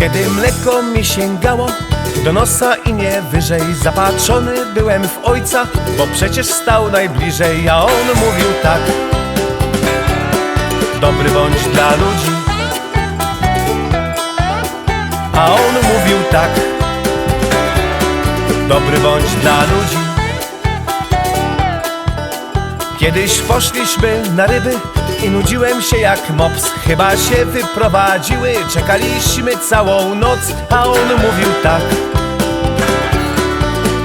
Kiedy mleko mi sięgało do nosa i nie wyżej Zapatrzony byłem w ojca, bo przecież stał najbliżej A on mówił tak. Dobry bądź dla ludzi. A on mówił tak. Dobry bądź dla ludzi Kiedyś poszliśmy na ryby i nudziłem się jak mops. Chyba się wyprowadziły, czekaliśmy całą noc A on mówił tak.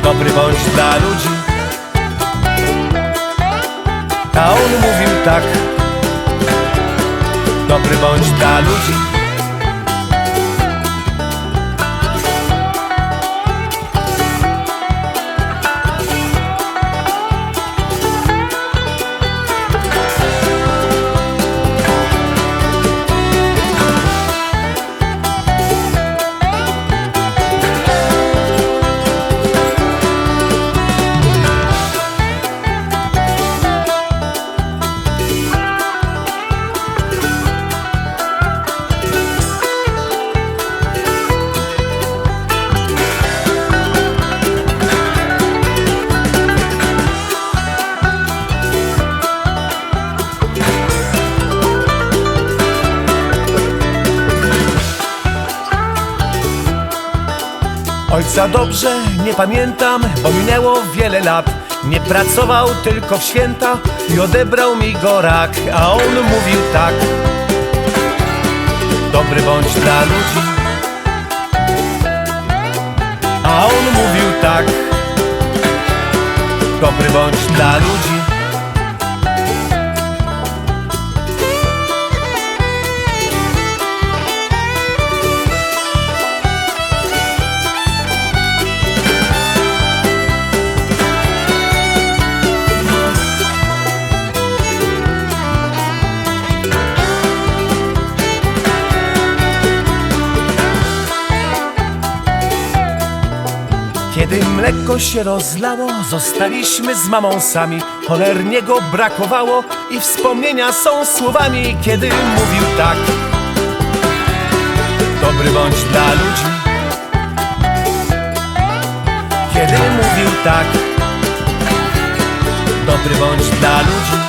Dobry bądź dla ludzi. A on mówił tak. Dobry bądź dla ludzi Ojca dobrze nie pamiętam, bo minęło wiele lat. Nie pracował tylko w święta i odebrał mi go rak A on mówił tak. Dobry bądź dla ludzi. A on mówił tak. Dobry bądź dla ludzi Kiedy mleko się rozlało, zostaliśmy z mamą sami. Cholernie go brakowało i wspomnienia są słowami, kiedy mówił tak. Dobry bądź dla ludzi. Kiedy mówił tak. Dobry bądź dla ludzi.